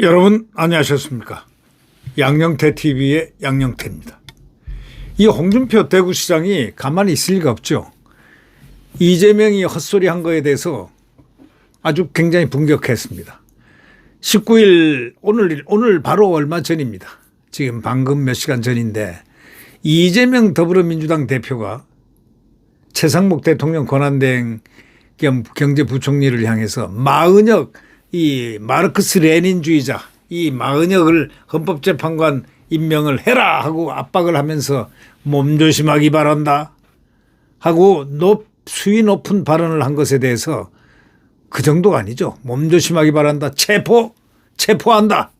여러분 안녕하셨습니까? 양영태 TV의 양영태입니다. 이 홍준표 대구시장이 가만히 있을 리가 없죠. 이재명이 헛소리 한 거에 대해서 아주 굉장히 분격했습니다. 19일 오늘 오늘 바로 얼마 전입니다. 지금 방금 몇 시간 전인데 이재명 더불어민주당 대표가 최상목 대통령 권한대행 겸 경제부총리를 향해서 마은혁 이 마르크스 레닌주의자 이 마은혁을 헌법재판관 임명을 해라 하고 압박을 하면서 몸조심하기 바란다 하고 높 수위 높은 발언을 한 것에 대해서 그 정도가 아니죠. 몸조심하기 바란다. 체포 체포한다.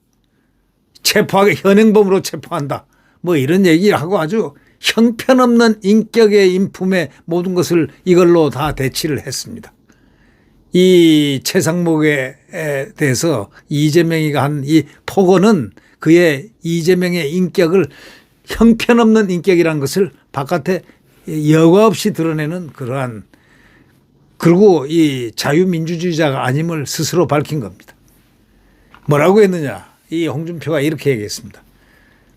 체포하게 현행범으로 체포한다. 뭐 이런 얘기를 하고 아주 형편없는 인격의 인품의 모든 것을 이걸로 다 대치를 했습니다. 이 최상목에 대해서 이재명이가 한 이 폭언은 그의 이재명의 인격을 형편없는 인격이라는 것을 바깥에 여과 없이 드러내는 그러한 그리고 이 자유민주주의자가 아님을 스스로 밝힌 겁니다. 뭐라고 했느냐? 이 홍준표가 이렇게 얘기했습니다.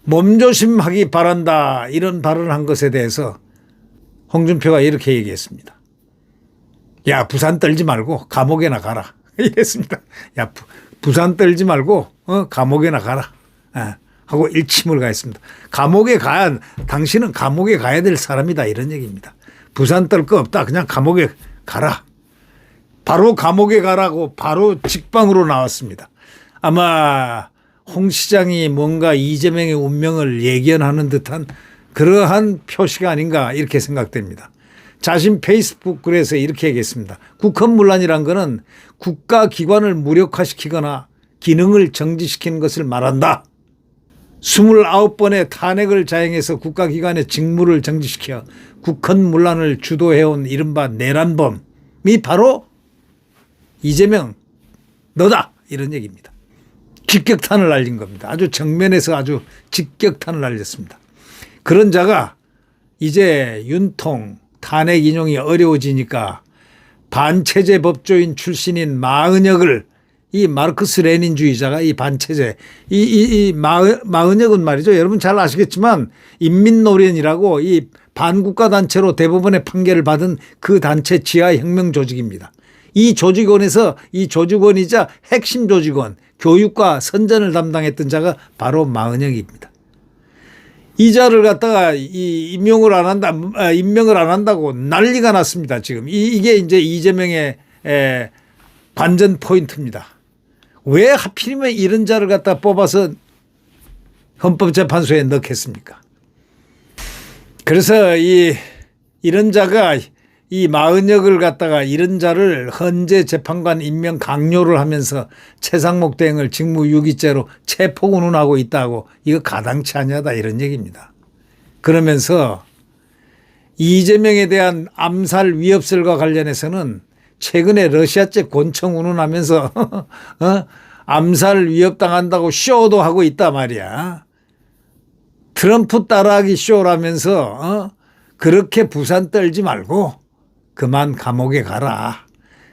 몸조심하기 바란다 이런 발언을 한 것에 대해서 홍준표가 이렇게 얘기했습니다. 야 부산 떨지 말고 감옥에나 가라 이랬습니다. 야 부, 산 떨지 말고 어, 감옥에나 가라 예, 하고 일침을 가했습니다. 감옥에 가야 당신은 감옥에 가야 될 사람이다 이런 얘기입니다. 부산 떨 거 없다 그냥 감옥에 가라. 바로 감옥에 가라고 바로 직방으로 나왔습니다. 아마 홍 시장이 뭔가 이재명의 운명을 예견하는 듯한 그러한 표시가 아닌가 이렇게 생각됩니다. 자신 페이스북 글에서 이렇게 얘기했습니다. 국헌문란이란 거는 국가기관을 무력화시키거나 기능을 정지시키는 것을 말한다. 29번의 탄핵을 자행해서 국가기관의 직무를 정지시켜 국헌문란을 주도해온 이른바 내란범이 바로 이재명 너다 이런 얘기입니다. 직격탄을 날린 겁니다. 아주 정면에서 아주 직격탄을 날렸습니다. 그런 자가 이제 윤통 탄핵 인용이 어려워지니까 반체제 법조인 출신인 마은혁을 이 마르크스 레닌주의자가 이 반체제 이, 이, 이 마은, 마은혁은 말이죠. 여러분 잘 아시겠지만 인민노련이라고 이 반국가 단체로 대법원의 판결을 받은 그 단체 지하 혁명 조직입니다. 이 조직원에서 이 조직원이자 핵심 조직원 교육과 선전을 담당했던 자가 바로 마은혁입니다. 이 자를 갖다가 이 임명을 안 한다, 아, 임명을 안 한다고 난리가 났습니다. 지금 이, 이게 이제 이재명의 에, 반전 포인트입니다. 왜 하필이면 이런 자를 갖다 뽑아서 헌법재판소에 넣겠습니까? 그래서 이 이런 자가 이 마은혁을 갖다가 이런 자를 헌재 재판관 임명 강요를 하면서 최상목 대행을 직무유기죄로 체포운운하고 있다고 이거 가당치 않냐다 이런 얘기입니다. 그러면서 이재명에 대한 암살 위협설과 관련해서는 최근에 러시아제 권총 운운하면서 어? 암살 위협당한다고 쇼도 하고 있단 말이야. 트럼프 따라하기 쇼라면서 어? 그렇게 부산 떨지 말고 그만 감옥에 가라.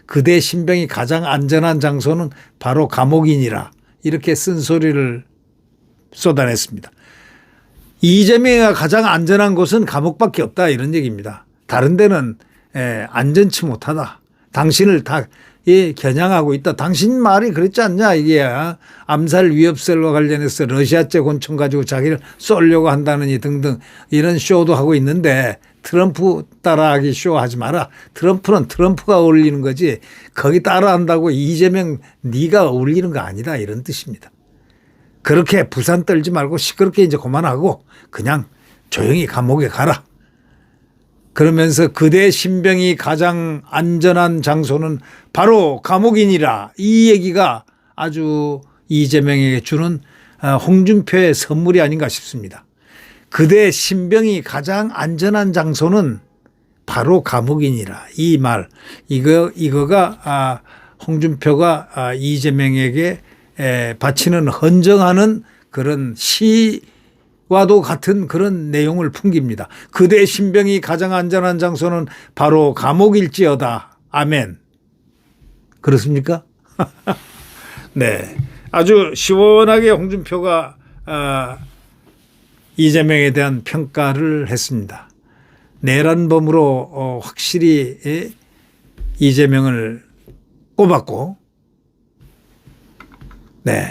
그대 신병이 가장 안전한 장소는 바로 감옥이니라. 이렇게 쓴소리를 쏟아냈습니다. 이재명이가 가장 안전한 곳은 감옥밖에 없다 이런 얘기입니다. 다른 데는 에, 안전치 못하다. 당신을 다 예, 겨냥하고 있다. 당신 말이 그랬지 않냐 이게 암살 위협설과 관련해서 러시아제 권총 가지고 자기를 쏠려고 한다느니 등등 이런 쇼도 하고 있는데 트럼프 따라하기 쇼 하지 마라. 트럼프는 트럼프가 어울리는 거지 거기 따라한다고 이재명 네가 어울리는 거 아니다 이런 뜻입니다. 그렇게 부산 떨지 말고 시끄럽게 이제 그만하고 그냥 조용히 감옥에 가라. 그러면서 그대 신병이 가장 안전한 장소는 바로 감옥이니라. 이 얘기가 아주 이재명에게 주는 어, 홍준표의 선물이 아닌가 싶습니다. 그대 신병이 가장 안전한 장소는 바로 감옥이니라. 이 말, 이거, 이거가, 아, 홍준표가 아, 이재명에게 에, 바치는 헌정하는 그런 시와도 같은 그런 내용을 풍깁니다. 그대 신병이 가장 안전한 장소는 바로 감옥일지어다. 아멘. 그렇습니까? 네. 아주 시원하게 홍준표가 아, 이재명에 대한 평가를 했습니다. 내란범으로 어, 확실히 예, 이재명을 꼽았고, 네,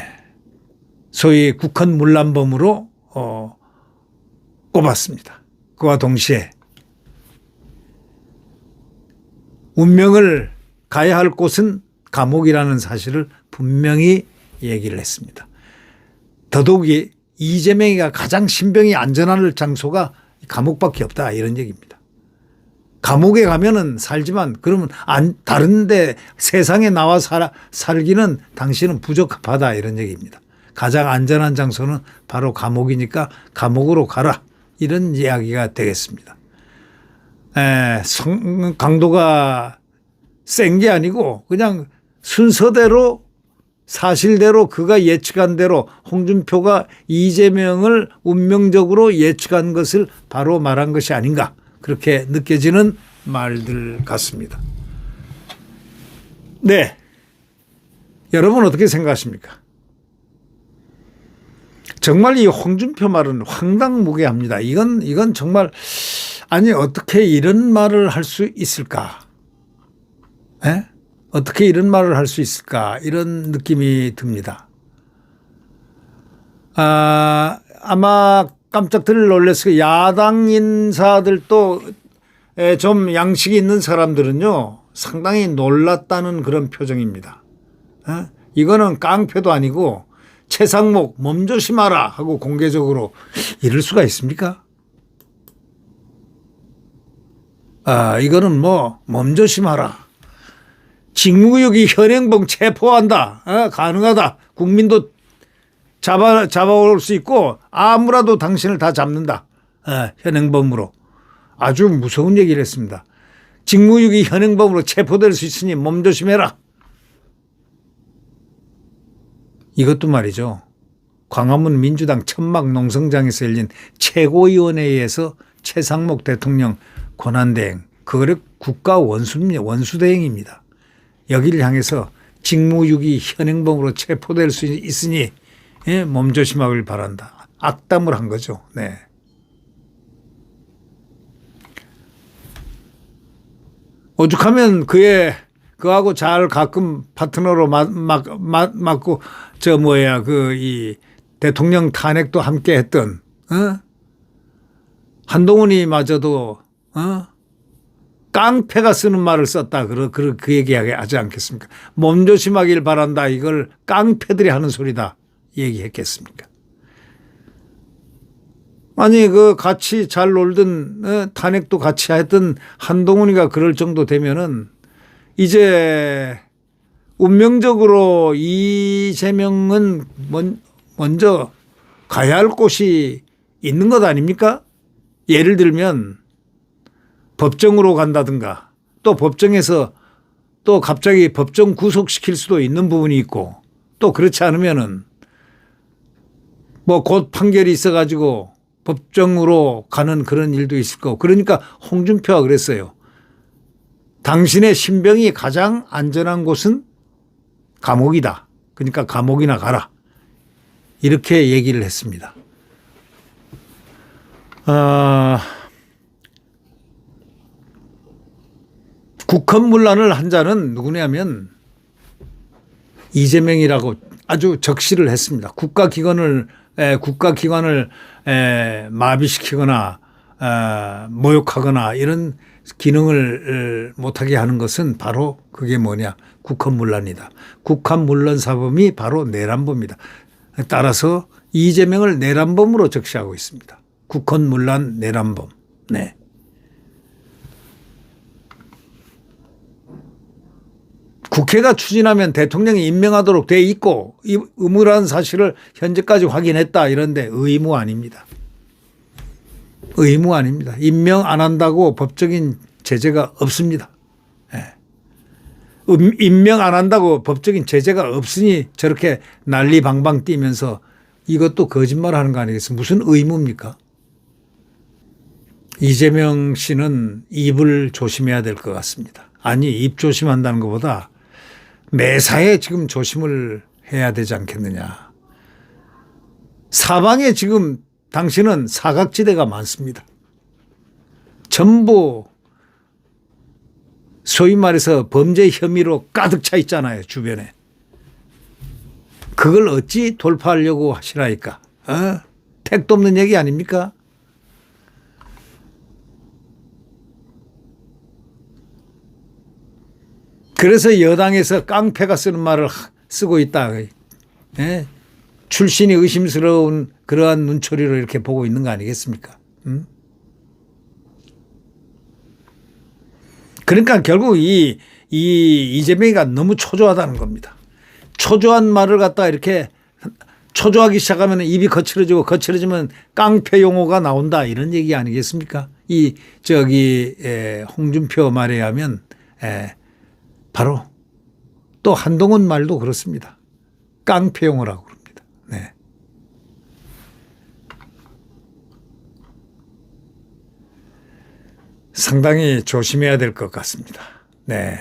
소위 국헌 문란범으로 어, 꼽았습니다. 그와 동시에 운명을 가야 할 곳은 감옥이라는 사실을 분명히 얘기를 했습니다. 더더욱이 이재명이가 가장 신병이 안전할 장소가 감옥밖에 없다 이런 얘기입니다. 감옥에 가면은 살지만 그러면 안 다른데 세상에 나와 살, 살기는 당신은 부적합하다 이런 얘기입니다. 가장 안전한 장소는 바로 감옥이니까 감옥으로 가라 이런 이야기가 되겠습니다. 에, 성, 강도가 센 게 아니고 그냥 순서대로 사실대로 그가 예측한 대로 홍준표가 이재명을 운명적으로 예측한 것을 바로 말한 것이 아닌가 그렇게 느껴지는 말들 같습니다. 네. 여러분 어떻게 생각하십니까? 정말 이 홍준표 말은 황당무계합니다. 이건 이건 정말 아니 어떻게 이런 말을 할 수 있을까? 에? 어떻게 이런 말을 할 수 있을까? 이런 느낌이 듭니다. 아, 아마 깜짝들 놀랐을 야당 인사들도 에, 좀 양식이 있는 사람들은요 상당히 놀랐다는 그런 표정입니다. 에? 이거는 깡패도 아니고 최상목 몸조심하라 하고 공개적으로 이럴 수가 있습니까? 아, 이거는 뭐 몸조심하라. 직무유기 현행범 체포한다. 어, 가능하다. 국민도 잡아 잡아올 수 있고 아무라도 당신을 다 잡는다. 어, 현행범으로 아주 무서운 얘기를 했습니다. 직무유기 현행범으로 체포될 수 있으니 몸 조심해라. 이것도 말이죠. 광화문 민주당 천막 농성장에서 열린 최고위원회에서 최상목 대통령 권한대행 그거를 국가 원수입니다. 원수대행입니다. 여기를 향해서 직무유기 현행범으로 체포될 수 있으니 예, 몸조심하길 바란다. 악담을 한 거죠. 네. 오죽하면 그의 그하고 잘 가끔 파트너로 맞, 맞, 맞, 맞고 저 뭐야 그 이 대통령 탄핵도 함께 했던 어? 한동훈이 마저도 어? 깡패가 쓰는 말을 썼다. 그, 그, 그 얘기하지 않겠습니까? 몸조심하길 바란다. 이걸 깡패들이 하는 소리다. 얘기했겠습니까? 아니, 그 같이 잘 놀던, 어, 탄핵도 같이 했던 한동훈이가 그럴 정도 되면은 이제 운명적으로 이재명은 먼저 가야 할 곳이 있는 것 아닙니까? 예를 들면 법정으로 간다든가 또 법정에서 또 갑자기 법정 구속시킬 수도 있는 부분이 있고 또 그렇지 않으면은 뭐 곧 판결이 있어 가지고 법정으로 가는 그런 일도 있을 거고 그러니까 홍준표가 그랬어요. 당신의 신병이 가장 안전한 곳은 감옥이다. 그러니까 감옥이나 가라. 이렇게 얘기를 했습니다. 아, 국헌문란을 한 자는 누구냐면 이재명이라고 아주 적시를 했습니다. 국가기관을 에, 국가기관을 에, 마비시키거나 에, 모욕하거나 이런 기능을 못하게 하는 것은 바로 그게 뭐냐 국헌문란이다. 국헌문란 사범이 바로 내란범이다. 따라서 이재명을 내란범으로 적시하고 있습니다. 국헌문란 내란범. 네. 국회가 추진하면 대통령이 임명하도록 돼 있고 이 의무라는 사실을 현재까지 확인했다 이런데 의무 아닙니다. 의무 아닙니다. 임명 안 한다고 법적인 제재가 없습니다. 예. 음, 임명 안 한다고 법적인 제재가 없으니 저렇게 난리 방방 뛰면서 이것도 거짓말 하는 거 아니겠어요? 무슨 의무입니까? 이재명 씨는 입을 조심해야 될 것 같습니다. 아니, 입 조심한다는 것보다 매사에 지금 조심을 해야 되지 않겠느냐. 사방에 지금 당신은 사각지대가 많습니다. 전부 소위 말해서 범죄 혐의로 가득 차 있잖아요, 주변에. 그걸 어찌 돌파하려고 하시라니까. 어? 택도 없는 얘기 아닙니까? 그래서 여당에서 깡패가 쓰는 말을 하- 쓰고 있다. 예? 출신이 의심스러운 그러한 눈초리로 이렇게 보고 있는 거 아니겠습니까? 음? 그러니까 결국 이, 이 이재명이가 너무 초조하다는 겁니다. 초조한 말을 갖다 이렇게 초조하기 시작하면 입이 거칠어지고 거칠어지면 깡패 용어가 나온다 이런 얘기 아니겠습니까? 이 저기 에, 홍준표 말에 하면 에, 바로 또 한동훈 말도 그렇습니다. 깡패 용어라고 그럽니다. 네. 상당히 조심해야 될 것 같습니다. 네.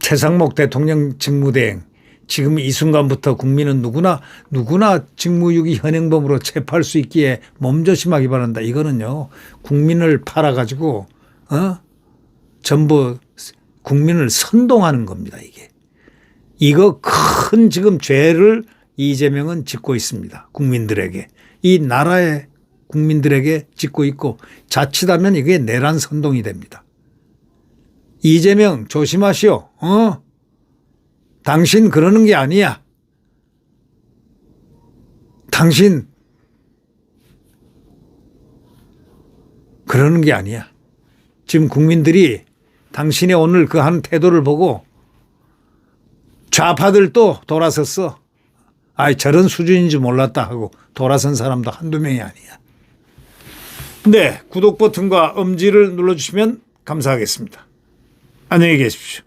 최상목 대통령 직무대행 지금 이 순간부터 국민은 누구나 누구나 직무유기 현행범으로 체포할 수 있기에 몸조심하기 바란다. 이거는요 국민을 팔아가지고 어 전부 국민을 선동하는 겁니다. 이게 이거 큰 지금 죄를 이재명은 짓고 있습니다. 국민들에게 이 나라의 국민들에게 짓고 있고 자칫하면 이게 내란 선동이 됩니다. 이재명 조심하시오. 어? 당신 그러는 게 아니야. 당신 그러는 게 아니야. 지금 국민들이 당신의 오늘 그 한 태도를 보고 좌파들도 돌아섰어. 아이, 저런 수준인 줄 몰랐다 하고 돌아선 사람도 한두 명이 아니야. 네, 구독 버튼과 엄지를 눌러주시면 감사하겠습니다. 안녕히 계십시오.